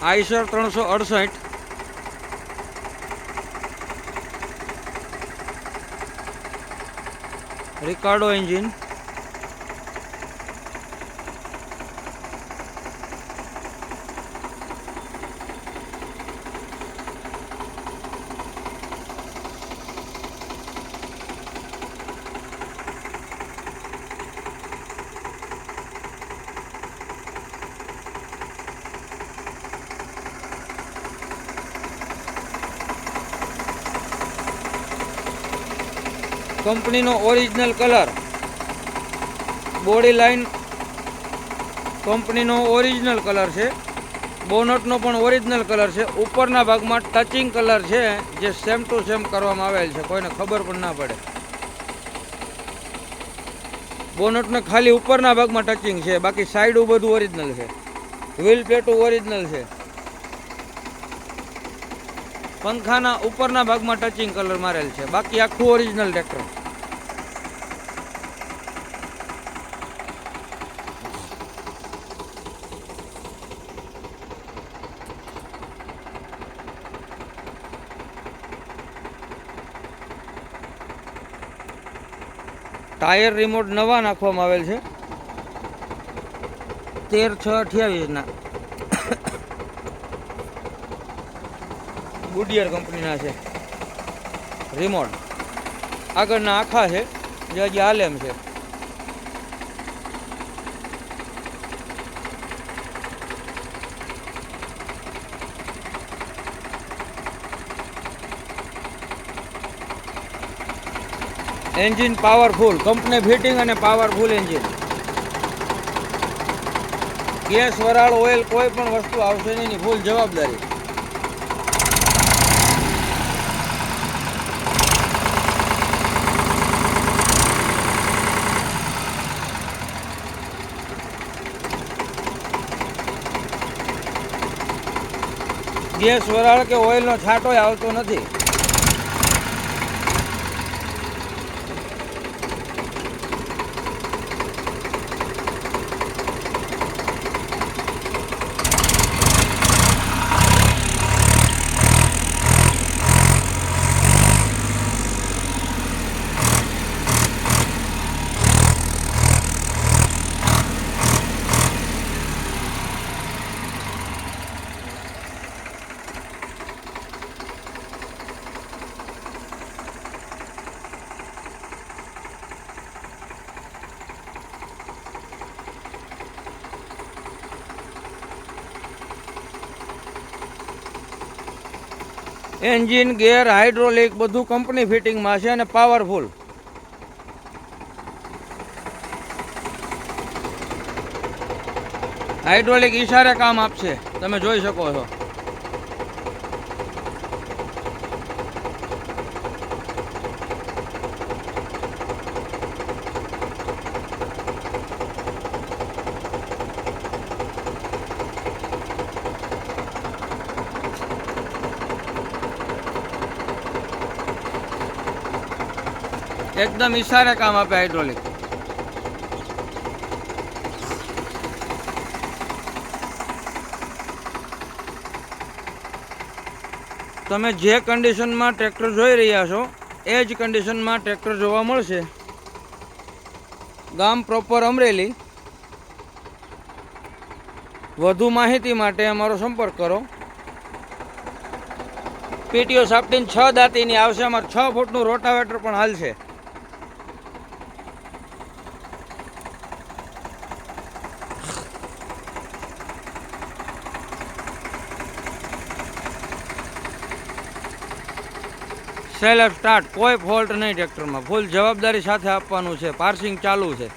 Eicher ત્રણસો અડસઠ. Ricardo engine કંપનીનો ઓરિજિનલ કલર. બોડી લાઈન કંપનીનો ઓરિજિનલ કલર છે. બોનટનો પણ ઓરિજિનલ કલર છે. ઉપરના ભાગમાં ટચિંગ કલર છે, જે સેમ ટુ સેમ કરવામાં આવેલ છે. કોઈને ખબર પણ ના પડે. બોનટને ખાલી ઉપરના ભાગમાં ટચિંગ છે. બાકી સાઈડ બધું ઓરિજિનલ છે. વ્હીલ પ્લેટું ઓરિજિનલ છે. પંખાના ઉપરના ભાગમાં ટચિંગ કલર મારેલ છે. બાકી આખું ઓરિજિનલ ટ્રેક્ટર. ટાયર રિમોટ નવા નાખવામાં આવેલ છે. તેર છ અઠ્યાવીસના ગુડિયર કંપનીના છે. રિમોટ. આગળના આખા છે. જે હજી આલેમ છે. એન્જિન પાવરફુલ કંપની ફિટિંગ અને પાવરફુલ એન્જિન ગેસ વરાળ ઓઇલ કોઈ પણ વસ્તુ આવશે નહીં એની ફૂલ જવાબદારી. ગેસ વરાળ કે ઓઇલનો છાંટોય આવતો નથી. એન્જિન, ગેર, હાઇડ્રોલિક બધું કંપની ફિટિંગમાં છે અને પાવરફુલ. હાઇડ્રોલિક ઈશારે કામ આપશે. તમે જોઈ શકો છો. એકદમ ઈશારે કામ આપે હાઇડ્રોલિક તમે જે કન્ડિશનમાં ટ્રેક્ટર જોઈ રહ્યા છો, એ જ કન્ડિશનમાં ટ્રેક્ટર જોવા મળશે. ગામ પ્રોપર અમરેલી. વધુ માહિતી માટે અમારો સંપર્ક કરો. પીટીઓ સાપટીન છ દાંતીની આવશે. અમારે છ ફૂટનું રોટાવેટર પણ હાલશે. સેલ્ફ સ્ટાર્ટ કોઈ ફોલ્ટ નહીં ટ્રેક્ટરમાં ફૂલ જવાબદારી સાથે આપવાનું છે. પાર્સિંગ ચાલુ છે.